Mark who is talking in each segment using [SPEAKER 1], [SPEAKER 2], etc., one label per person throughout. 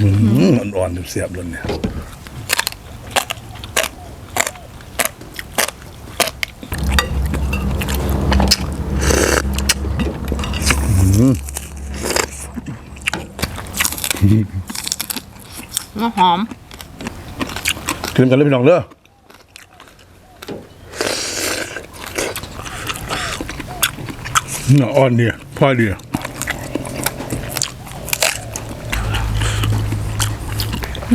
[SPEAKER 1] อืมอ่อนๆเสียบๆเลยเนี่ยอืม
[SPEAKER 2] น้ำหอม
[SPEAKER 1] กินกันเลยพี่น้องเด้อเนื้ออ่อนเนี่ยพ่อเดียว มา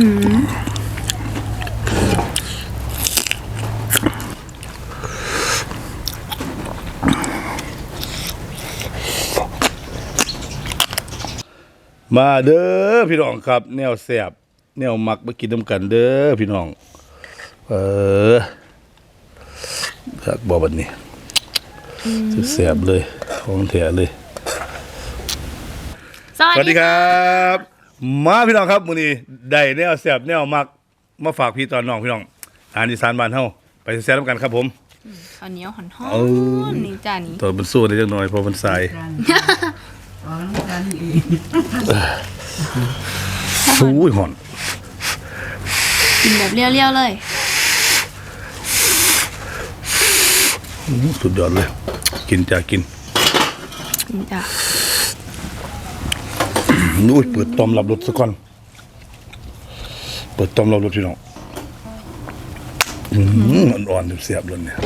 [SPEAKER 1] เด้อพี่น้องครับ แนวแสบแนวมักมากินน้ำกันเด้อพี่น้อง เออคักบอบันนี้แสบเลยของแถเลย
[SPEAKER 2] สวั
[SPEAKER 1] สดีครับ มาพี่น้องครับมื้อนี้ได้แนวแสบแนวมักมาฝากพี่ตอนน้องพี่น้องอาหารอีสานบ้านเฮาไปแซ่บๆกันครับผม
[SPEAKER 2] ข้าวเหนียวหอนหอ
[SPEAKER 1] เอา
[SPEAKER 2] นนี่จ้านี่
[SPEAKER 1] ตอนมันสู้ได้จังหน่อยเพอมันสาย
[SPEAKER 3] อ๋อน้ำตาลอีก
[SPEAKER 1] อุ้ยหอน
[SPEAKER 2] กินแบบเลี้ยวๆเลย
[SPEAKER 1] อื้อสุดยอดเลย กินจะกิน
[SPEAKER 2] นี่จ้า
[SPEAKER 1] อุ้ยเปิดตอมรับรถซะก่อน เปิดตอมรับรถพี่น้องอืมอ่อนๆเสียบๆเลยเนี่ย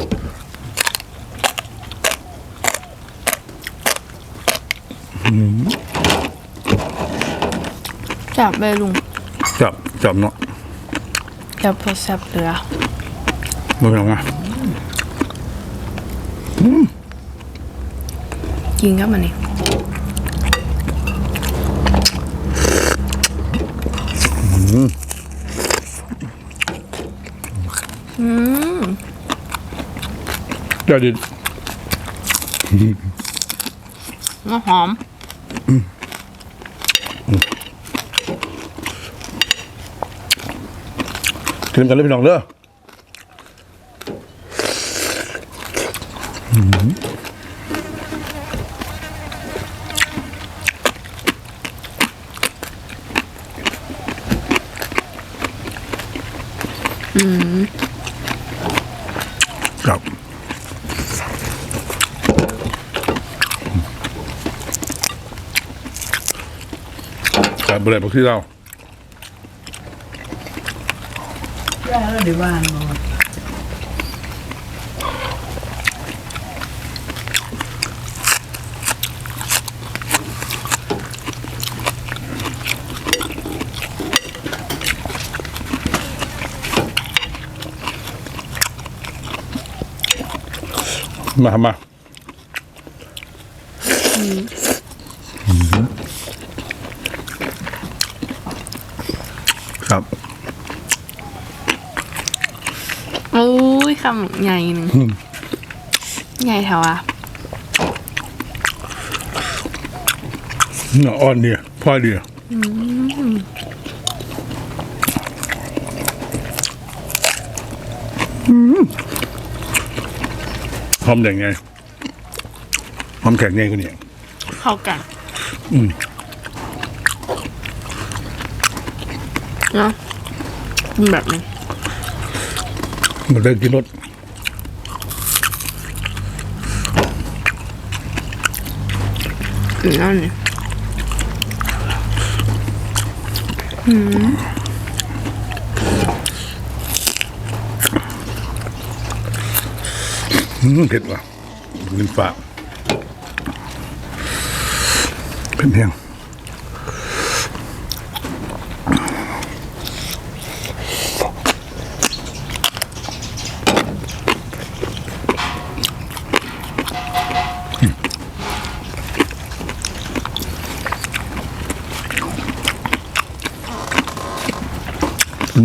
[SPEAKER 2] จับไปลุง
[SPEAKER 1] จับจับเนาะ
[SPEAKER 2] จับโทรศัพท์เหลือ
[SPEAKER 1] มาพี่น้องมา
[SPEAKER 2] กินกับมันนี่อืม
[SPEAKER 1] เดี๋ยวดิ
[SPEAKER 2] น้ำหอม
[SPEAKER 1] กินกันเลยพี่น้องเด้อ ครับครับบรดพวกที่เรา
[SPEAKER 3] แล้วเดี๋ยวบ้านหมด
[SPEAKER 1] มามาครับ
[SPEAKER 2] โอ้ยคำใหญ่หนึ่งใหญ่เท่าอะ
[SPEAKER 1] เนื้ออ่อนเนี่ยพ่อเดียวห อมแดงไงหอมแข็งไงคนนี้
[SPEAKER 2] เข้ากัน
[SPEAKER 1] อืม
[SPEAKER 2] เนาะกินแบบนี้
[SPEAKER 1] มันได้กินรส
[SPEAKER 2] อืมนั่นนี่
[SPEAKER 1] อืม เผ็ดว่ะกินฝากเผ็ดแห้ง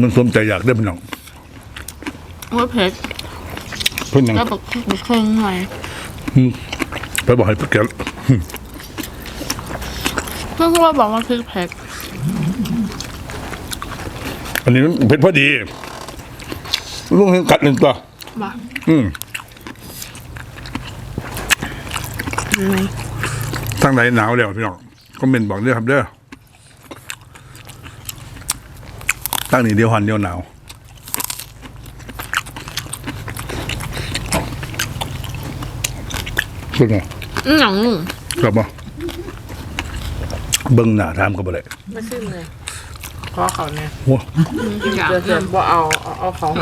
[SPEAKER 1] มันสมใจอยากได้เป็นหนัง
[SPEAKER 2] ว่าเผ็ด
[SPEAKER 1] เพื่อนหนัง
[SPEAKER 2] แล้วบอกบอกเครื่องหน่อย
[SPEAKER 1] ไปบอกให้พวกแก
[SPEAKER 2] เพื่อนว่าบอกว่าพริกเผ็ด
[SPEAKER 1] อันนี้มันเผ็ดพอดีลุงเห็นกัดหนึ่งตัว
[SPEAKER 2] บ้า
[SPEAKER 1] อืม
[SPEAKER 2] อืม
[SPEAKER 1] ทางไหนหนาวแล้วพี่น้องคอมเมนต์บอกด้วยครับเด้อตั้งนี่เดียวหันเดียวหนาว เป็นไง
[SPEAKER 2] อื้อหนังหมู
[SPEAKER 1] กลับมาเบิ้งหน้าทามกับอะไร
[SPEAKER 4] ไม่ขึ้นเลย เพราะเขาเนี่ย
[SPEAKER 1] หัว
[SPEAKER 2] อยาก
[SPEAKER 4] เดี๋ยวเดี๋ยวบ่เอาเอาเอาของ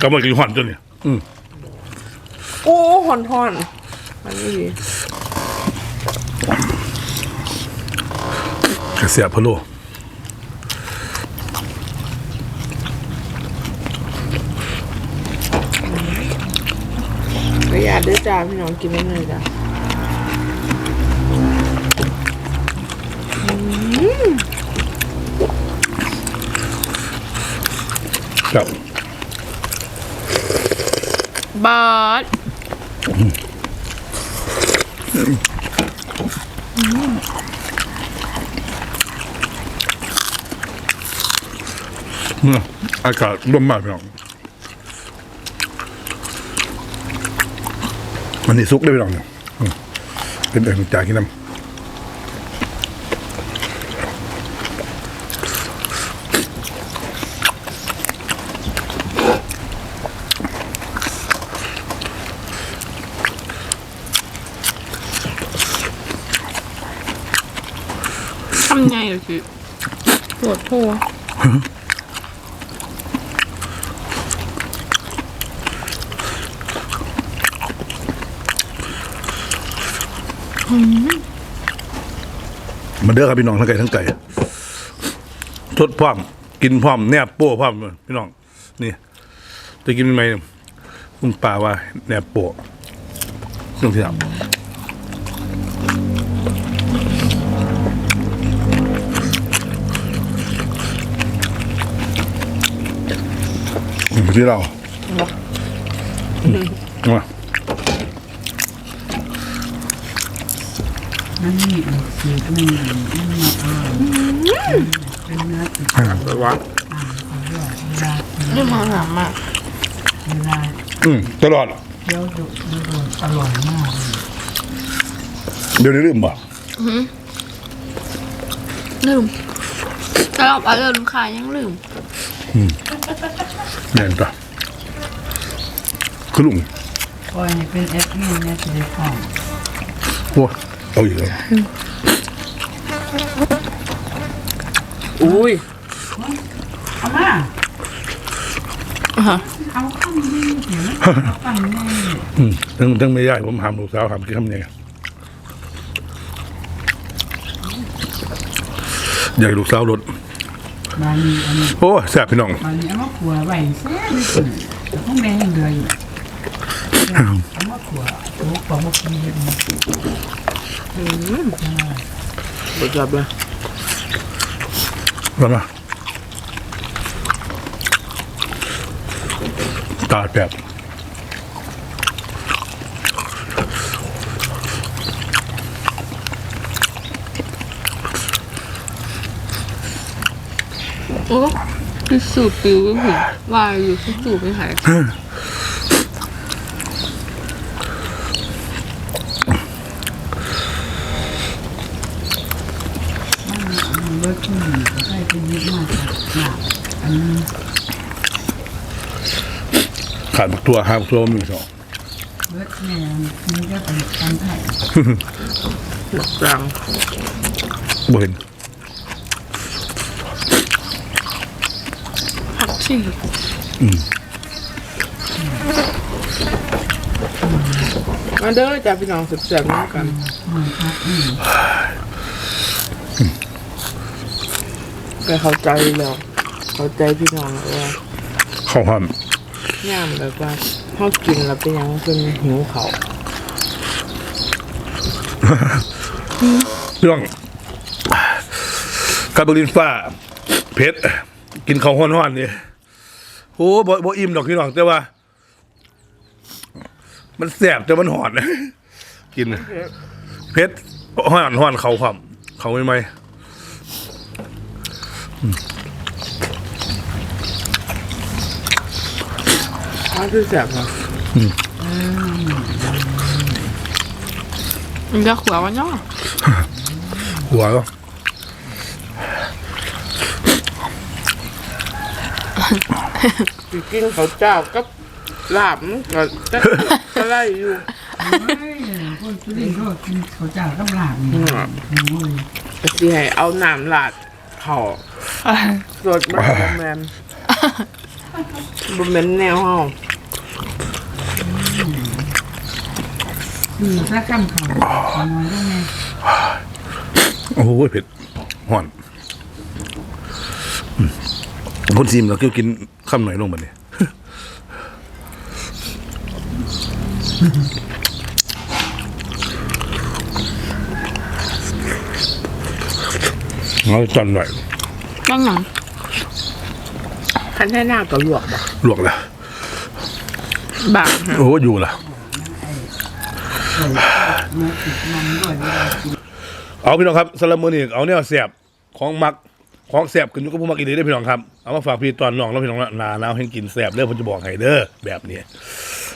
[SPEAKER 1] กลับมากินหันจนเนี่ยอืม
[SPEAKER 4] โอ้หอนหอนมันไม่ดี
[SPEAKER 1] กระเสียพะโล
[SPEAKER 4] ประหยัดด้วยจ้าพี่น้องกินไม่เหนื่อยจ้ะ
[SPEAKER 1] ครับ
[SPEAKER 2] บอส
[SPEAKER 1] อืมอากาศร่มมากพี่น้อง มันนี่ซุกได้พี่น้องเนี่ยเป็นเอ็นจ่ายกินน้ำ
[SPEAKER 2] ทำไงอะคือ
[SPEAKER 4] ปวดหัว
[SPEAKER 1] มาเด้อครับพี่น้องทั้งไก่ทั้งไก่ทดพร้อมกินพร้อมแนบโป้พร้อมพี่น้อง นี่จะกินไหมคุณป่าว่าแนบโป้ต้องที่ทำที่เรามา
[SPEAKER 3] นั่นนี่สูตรหนึ่มันมาเอาเป็นเนื้อติด
[SPEAKER 4] ไปวัด
[SPEAKER 3] เวลา
[SPEAKER 4] นี่มาหนามาก
[SPEAKER 3] เวลา
[SPEAKER 1] อืมตลอด
[SPEAKER 3] เคี้ยวดุดุดุอร่อยมากเดี๋
[SPEAKER 1] ยวนี้ลืมบ่
[SPEAKER 2] ลืมต่เราเอาลืมขายยังลืม
[SPEAKER 1] แน่นจ้ะคือลุง
[SPEAKER 3] คอยนี่เป็นเอฟนี่เนี่ยจะได้ของ
[SPEAKER 1] โอ้ เอาอยู่แล้ว
[SPEAKER 4] อุ้ย
[SPEAKER 3] เอามาเอาข้าวนี่เดี๋ยวเอาข้าวนี่
[SPEAKER 1] อืมทั้งทั้งไม่ได้ผมหามลูกสาวหามกินคำเนี่ยอยากให้ลูกสาวรถ
[SPEAKER 3] บานีอันนี้
[SPEAKER 1] โอ้แซ่บพี่น้อง
[SPEAKER 3] บานีเอามาขัวไว้แซ่บที่สุดแต่พวกแม่ยังเหลืออยู่เอามาขัวโอ้ของมากินเย อะมาก
[SPEAKER 4] ปวดจับเลย
[SPEAKER 1] มามาตาแบบ
[SPEAKER 2] โอ้คือสูบปิวก็ถึงวายอยู่ที่สูบไม่หาย
[SPEAKER 3] มันเบิดที่นี่ก็ใส่เป็นเยอะมากหนักอันนี้
[SPEAKER 1] ขาดบักตัวหามตัวมีสอง
[SPEAKER 3] เบิดแม่มันจะเป็นการไทย
[SPEAKER 4] จัง
[SPEAKER 1] บ่เห็น
[SPEAKER 2] ผักชี
[SPEAKER 4] มาเด้อจ้าพี่น้องสุดแซ่บๆน้ำกันแต่เข้าใจแล้ว เข้าใจพี่น้องแล้วว่า
[SPEAKER 1] เข้าห้าม
[SPEAKER 4] ย่ามแบบว่าเขากินแล้วเป็นหยังเป็นหิวเขาว
[SPEAKER 1] พี่น้องกาบลินฟ้าเพชรกินข้าวห้อนๆนี่โอ้บ่บ่อิ่มดอกพี่น้องแต่ว่า มันแสบแต่มันหอนนะกิน เพชรห้อนห้อนเขาความเขาไม่ไหม
[SPEAKER 4] ถ้าคือแซ่บนะ
[SPEAKER 2] มันจะขวาวันย่อ
[SPEAKER 1] หัวก็
[SPEAKER 4] สิกินข้าวเจ้ากับลาบมันก็จะก็ไล่อยู่
[SPEAKER 3] เฮ้ยคนสุรินทร์ก็กินข้าวเจ้ากับลาบนี่โอ้ย
[SPEAKER 4] ก็สิให้เอาน้ำลาดข้าว สดมันบ่แมนบ่แมนแนวเฮา
[SPEAKER 3] คือถ้าข้ามเขาขโมยได้ไง
[SPEAKER 1] โอ้โหเผ็ดห่อนคนซีมเราก็กินคำหน่อยลงมาเนี่ยเอาจอนหน่อย
[SPEAKER 2] แม่งหนัง
[SPEAKER 4] คันแท้หน้าก็ลวกบ่
[SPEAKER 1] ลวกละ
[SPEAKER 4] บางฮะ
[SPEAKER 1] โอ้อยู่ละ
[SPEAKER 3] เนื้อติดมันด้วยเวลากิน
[SPEAKER 1] เอาพี่น้องครับสำหรับมือนี้เอาเนี่ยแสบของมักของแสบขึ้นอยู่กับผู้มักอีกเด้อพี่น้องครับ เอามาฝากพี่ตอนน้องแล้วพี่น้องละหนาหนาวให้กินแสบเด้อผมจะบอกให้เด้อแบบนี้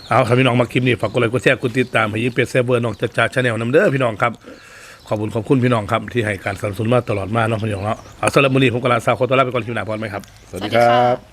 [SPEAKER 1] เอาครับพี่น้องมาคลิปนี้ฝากกดไลค์กดแชร์กดติดตามให้ยิ่งเป็ดแซบเบอร์น้องจัดจ่าชาแนลนำเด้อพี่น้องครับ ขอบคุณขอบคุณพี่น้องครับที่ให้การสนับสนุนมาตลอดมาเนาะพี่น้องเนาะเอาสำหรับมือนี้ผมกำลังสาวคนตัวลาไปก่อนคิวหนาพรไหมครับ สวัสดีครับ